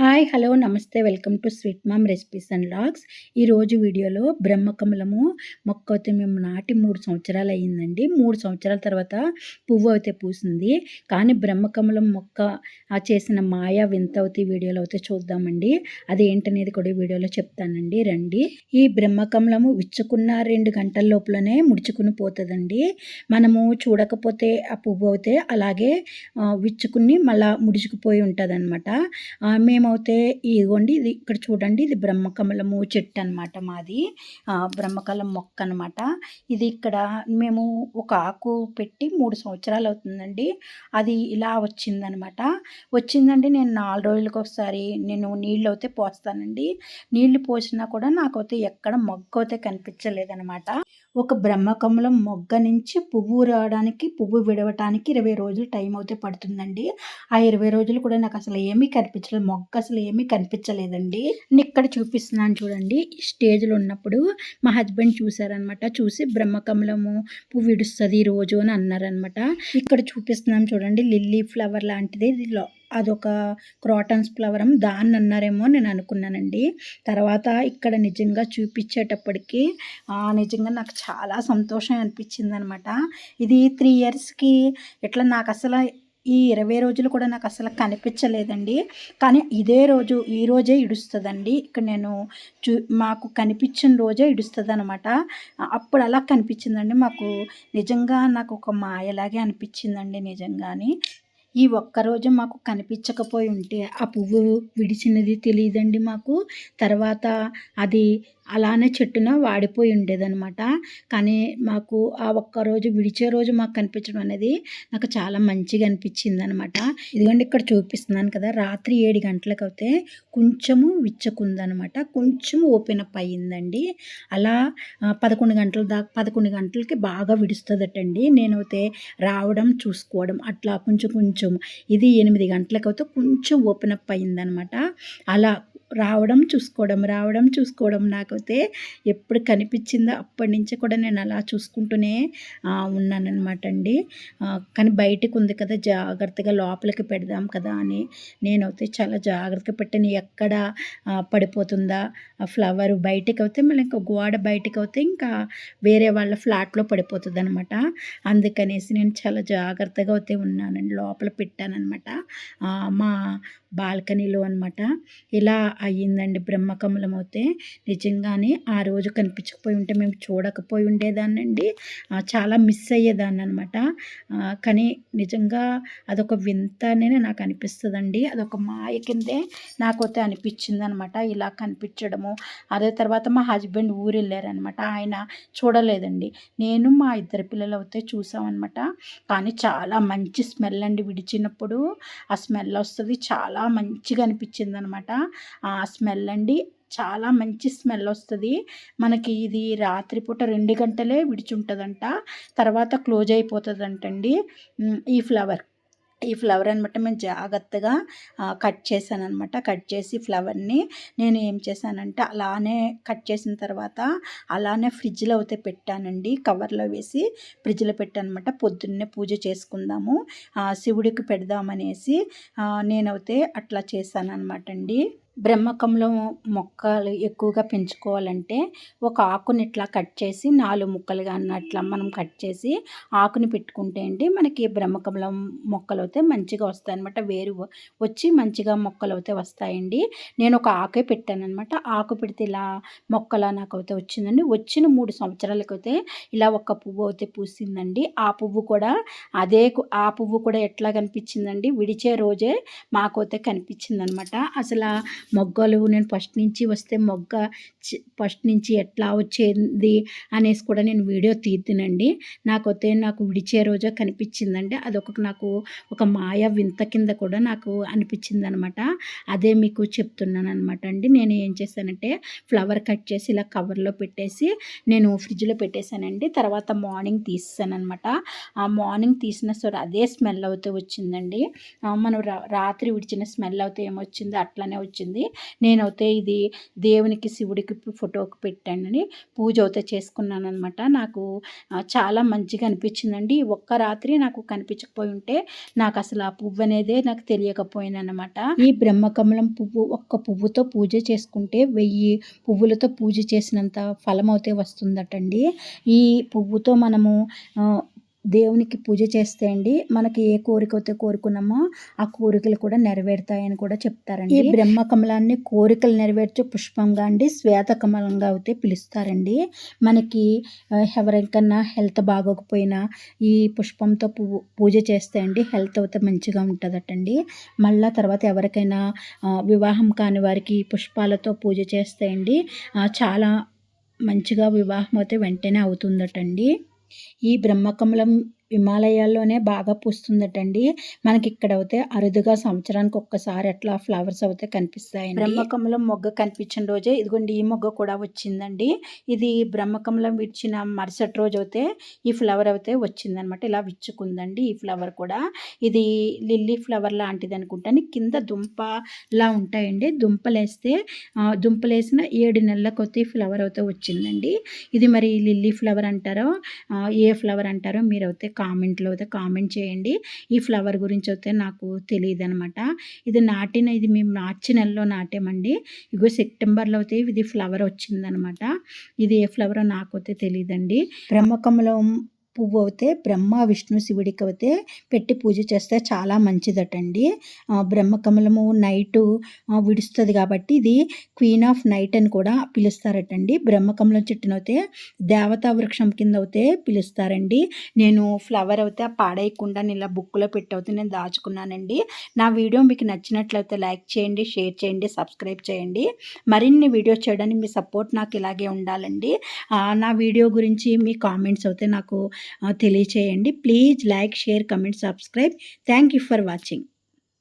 Hi hello నమస్తే welcome to sweet mom recipes and logs. ఈరోజు వీడియోలో బ్రహ్మకమలము మొక్క అయితే మేము నాటి మూడు సంవత్సరాలు అయ్యిందండి. మూడు సంవత్సరాల తర్వాత పువ్వు అయితే పూసింది. కానీ బ్రహ్మకమలం మొక్క చేసిన మాయా వింత అవుతాయి వీడియోలో అయితే చూద్దామండి. అది ఏంటనేది కూడా వీడియోలో చెప్తానండి. రండి. ఈ బ్రహ్మకమలము విచ్చుకున్న రెండు గంటల లోపలనే ముడుచుకుని పోతుందండి. మనము చూడకపోతే ఆ పువ్వు అయితే అలాగే విచ్చుకుని మళ్ళా ముడుచుకుపోయి ఉంటుంది అనమాట అయితే ఇదిగోండి ఇది ఇక్కడ చూడండి ఇది బ్రహ్మకమలము చెట్టు అనమాట మాది. ఆ, బ్రహ్మకమలం మొక్క అనమాట ఇది ఇక్కడ మేము ఒక ఆకు పెట్టి మూడు సంవత్సరాలు అవుతుందండి. అది ఇలా వచ్చిందనమాట వచ్చిందండి నేను నాలుగు రోజులకు ఒకసారి నేను నీళ్ళు అయితే పోస్తానండి. నీళ్ళు పోసినా కూడా నాకైతే ఎక్కడ మొగ్గ అయితే కనిపించలేదనమాట ఒక బ్రహ్మకమలం మొగ్గ నుంచి పువ్వు రావడానికి పువ్వు విడవటానికి ఇరవై రోజులు టైం అయితే పడుతుందండి. ఆ ఇరవై రోజులు కూడా నాకు అసలు ఏమీ కనిపించలేదు. మొగ్గ అసలు ఏమీ కనిపించలేదండి. నేను ఇక్కడ చూపిస్తున్నాను చూడండి. స్టేజ్లో ఉన్నప్పుడు మా హస్బెండ్ చూసారనమాట చూసి బ్రహ్మకమలము పువ్వు విడుస్తుంది ఈ రోజు అని అన్నారనమాట ఇక్కడ చూపిస్తున్నాం చూడండి. లిల్లీ ఫ్లవర్ లాంటిది. ఇది లో- అదొక క్రాటన్స్ ఫ్లవరం దాన్ని అన్నారేమో నేను అనుకున్నానండి. తర్వాత ఇక్కడ నిజంగా చూపించేటప్పటికి నిజంగా నాకు చాలా సంతోషం అనిపించింది అనమాట ఇది త్రీ ఇయర్స్కి ఇట్లా నాకు అసలు ఈ ఇరవై రోజులు కూడా నాకు అసలు కనిపించలేదండి. కానీ ఇదే రోజు ఈ రోజే ఇడుస్తుందండి. ఇక్కడ నేను చూ మాకు కనిపించిన రోజే ఇడుస్తుంది అనమాట అప్పుడు అలా కనిపించిందండి. మాకు నిజంగా నాకు ఒక మాయలాగే అనిపించిందండి నిజంగాని. ఈ ఒక్కరోజు మాకు కనిపించకపోయి ఉంటే ఆ పువ్వు విడిచినది తెలియదండి మాకు. తర్వాత అది అలానే చెట్టున వాడిపోయి ఉండేదనమాట కానీ మాకు ఆ ఒక్కరోజు విడిచే రోజు మాకు కనిపించడం అనేది నాకు చాలా మంచిగా అనిపించింది అనమాట ఇదిగోండి ఇక్కడ చూపిస్తున్నాను కదా రాత్రి ఏడు గంటలకు అయితే కొంచెము విచ్చకుందనమాట కొంచెం ఓపెన్ అప్ అయ్యిందండి. అలా పదకొండు గంటల దాకా పదకొండు గంటలకి బాగా విడుస్తుందటండి. నేనైతే రావడం చూసుకోవడం అట్లా కొంచెం కొంచెం ఇది ఎనిమిది గంటలకైతే కొంచెం ఓపెన్ అప్ అయ్యిందనమాట అలా రావడం చూసుకోవడం రావడం చూసుకోవడం నాకైతే ఎప్పుడు కనిపించిందో అప్పటి నుంచి కూడా నేను అలా చూసుకుంటూనే ఉన్నానన్నమాట అండి. కానీ బయటకు ఉంది కదా జాగ్రత్తగా లోపలికి పెడదాం కదా అని నేనైతే చాలా జాగ్రత్తగా పెట్టాను. ఎక్కడ పడిపోతుందా ఆ ఫ్లవర్ బయటకు అయితే మళ్ళీ ఇంకా గోడ బయటకు అయితే ఇంకా వేరే వాళ్ళ ఫ్లాట్లో పడిపోతుంది అనమాట అందుకనేసి నేను చాలా జాగ్రత్తగా అయితే ఉన్నానండి లోపల పెట్టానమాట మా బాల్కనీలో అనమాట ఇలా అయ్యిందండి బ్రహ్మకమలం అయితే నిజంగానే ఆ రోజు కనిపించకపోయి ఉంటే మేము చూడకపోయి ఉండేదాన్నండి. చాలా మిస్ అయ్యేదాన్ని అనమాట కానీ నిజంగా అదొక వింతనే నాకు అనిపిస్తుందండి. అదొక మాయ కిందే నాకైతే అనిపించింది అనమాట ఇలా కనిపించడము. అదే తర్వాత మా హస్బెండ్ ఊరు వెళ్ళారనమాట ఆయన చూడలేదండి. నేను మా ఇద్దరు పిల్లలు అయితే చూసామన్నమాట కానీ చాలా మంచి స్మెల్ అండి విడిచినప్పుడు. ఆ స్మెల్ వస్తుంది. చాలా మంచిగా అనిపించింది అనమాట ఆ స్మెల్ అండి. చాలా మంచి స్మెల్ వస్తుంది. మనకి ఇది రాత్రిపూట రెండు గంటలే విడిచుంటుందంట. తర్వాత క్లోజ్ అయిపోతుందంటండి. ఈ ఫ్లవర్. ఈ ఫ్లవర్ అనమాట మేము జాగ్రత్తగా కట్ చేశాను అనమాట కట్ చేసి ఫ్లవర్ని నేను ఏం చేశానంటే అలానే కట్ చేసిన తర్వాత అలానే ఫ్రిడ్జ్లో అయితే పెట్టానండి. కవర్లో వేసి ఫ్రిడ్జ్లో పెట్టానమాట పొద్దున్నే పూజ చేసుకుందాము శివుడికి పెడదామనేసి నేనైతే అట్లా చేశాను అనమాట అండి. బ్రహ్మకంలో మొక్కలు ఎక్కువగా పెంచుకోవాలంటే ఒక ఆకుని ఇట్లా కట్ చేసి నాలుగు ముక్కలుగా అన్నట్లా మనం కట్ చేసి ఆకుని పెట్టుకుంటే అండి మనకి బ్రహ్మకంలో మొక్కలు అయితే మంచిగా వస్తాయి అనమాట వేరు వచ్చి మంచిగా మొక్కలు అయితే వస్తాయండి. నేను ఒక ఆకే పెట్టాను అనమాట ఆకు పెడితే ఇలా మొక్కలా నాకు అయితే వచ్చిందండి. వచ్చిన మూడు సంవత్సరాలకైతే అయితే ఇలా ఒక పువ్వు అయితే పూసిందండి. ఆ పువ్వు కూడా అదే ఆ పువ్వు కూడా ఎట్లా కనిపించిందండి? విడిచే రోజే మాకైతే కనిపించిందనమాట అసలు మొగ్గలు నేను ఫస్ట్ నుంచి వస్తే మొగ్గ చి- ఫస్ట్ నుంచి ఎట్లా వచ్చేది అనేసి కూడా నేను వీడియో తీద్దునండి. నాకైతే నాకు విడిచే రోజే కనిపించిందండి. అదొక నాకు ఒక మాయ వింత కింద కూడా నాకు అనిపించింది అనమాట అదే మీకు చెప్తున్నాను అనమాట అండి. నేను ఏం చేశానంటే ఫ్లవర్ కట్ చేసి ఇలా కవర్లో పెట్టేసి నేను ఫ్రిడ్జ్లో పెట్టేశానండి. తర్వాత మార్నింగ్ తీసాను అనమాట ఆ మార్నింగ్ తీసిన సరే అదే స్మెల్ అవుతూ వచ్చిందండి. మనం రా- రాత్రి విడిచిన స్మెల్ అవుతే ఏమొచ్చిందో అట్లానే వచ్చింది. వచ్చింది నేనైతే ఇది దేవునికి శివుడికి ఫోటోకి పెట్టానని పూజ అయితే చేసుకున్నానమాట నాకు చాలా మంచిగా అనిపించిందండి. ఒక్క రాత్రి నాకు కనిపించకపోయి ఉంటే నాకు అసలు ఆ పువ్వు అనేదే నాకు తెలియకపోయిందన్నమాట ఈ బ్రహ్మకమలం పువ్వు ఒక్క పువ్వుతో పూజ చేసుకుంటే వెయ్యి పువ్వులతో పూజ చేసినంత ఫలం అయితే వస్తుందటండి. ఈ పువ్వుతో మనము దేవునికి పూజ చేస్తే అండి మనకి ఏ కోరిక అయితే కోరుకున్నామో ఆ కోరికలు కూడా నెరవేరుతాయని కూడా చెప్తారండి. ఈ బ్రహ్మ కమలాన్ని కోరికలు నెరవేర్చే పుష్పంగా అండి శ్వేత కమలంగా అయితే పిలుస్తారండి. మనకి ఎవరికన్నా హెల్త్ బాగోకపోయినా ఈ పుష్పంతో పువ్వు పూజ చేస్తే అండి హెల్త్ అయితే మంచిగా ఉంటుందటండి. మళ్ళా తర్వాత ఎవరికైనా వివాహం కాని వారికి పుష్పాలతో పూజ చేస్తే అండి చాలా మంచిగా వివాహం అయితే వెంటనే అవుతుందటండి. ఈ బ్రహ్మకమలం హిమాలయాల్లోనే బాగా పూస్తుందటండి. మనకి ఇక్కడ అయితే అరుదుగా సంవత్సరానికి ఒక్కసారి అట్లా ఫ్లవర్స్ అయితే కనిపిస్తాయి బ్రహ్మకమలం మొగ్గ కనిపించిన రోజే ఇదిగోండి ఈ మొగ్గ కూడా వచ్చిందండి. ఇది బ్రహ్మకమలం విడిచిన మరుసటి రోజు అయితే ఈ ఫ్లవర్ అయితే వచ్చిందనమాట. ఇలా విచ్చుకుందండి ఈ ఫ్లవర్ కూడా. ఇది లిల్లీ ఫ్లవర్ లాంటిది అనుకుంటాను కింద దుంపలా ఉంటాయండి. దుంపలేస్తే దుంపలేసిన ఏడు నెలల కొద్ది ఈ ఫ్లవర్ అయితే వచ్చిందండి. ఇది మరి లిల్లీ ఫ్లవర్ అంటారో ఏ ఫ్లవర్ అంటారో మీరు అయితే కామెంట్లో అయితే కామెంట్ చేయండి. ఈ ఫ్లవర్ గురించి అయితే నాకు తెలియదు అనమాట ఇది నాటిన ఇది మేము మార్చి నెలలో నాటామండి. ఇగో సెప్టెంబర్లో అయితే ఇది ఫ్లవర్ వచ్చిందనమాట ఇది ఏ ఫ్లవరో నాకు అయితే తెలియదండి. బ్రహ్మకమలం పువ్వు అయితే బ్రహ్మ విష్ణు శివుడికి అయితే పెట్టి పూజ చేస్తే చాలా మంచిదటండి. ఆ, బ్రహ్మకమలము నైటు విడుస్తుంది కాబట్టి ఇది క్వీన్ ఆఫ్ నైట్ అని కూడా పిలుస్తారటండి. బ్రహ్మకమలం చెట్టును అయితే దేవతా వృక్షం కింద అయితే పిలుస్తారండి. నేను ఫ్లవర్ అయితే పాడేయకుండా నేను ఇలా బుక్లో పెట్టి అయితే నేను దాచుకున్నానండి. నా వీడియో మీకు నచ్చినట్లయితే లైక్ చేయండి షేర్ చేయండి సబ్స్క్రైబ్ చేయండి. మరిన్ని వీడియోస్ చేయడానికి మీ సపోర్ట్ నాకు ఇలాగే ఉండాలండి. నా వీడియో గురించి మీ కామెంట్స్ అయితే నాకు తెలియచేయండి. Please like share comment subscribe thank you for watching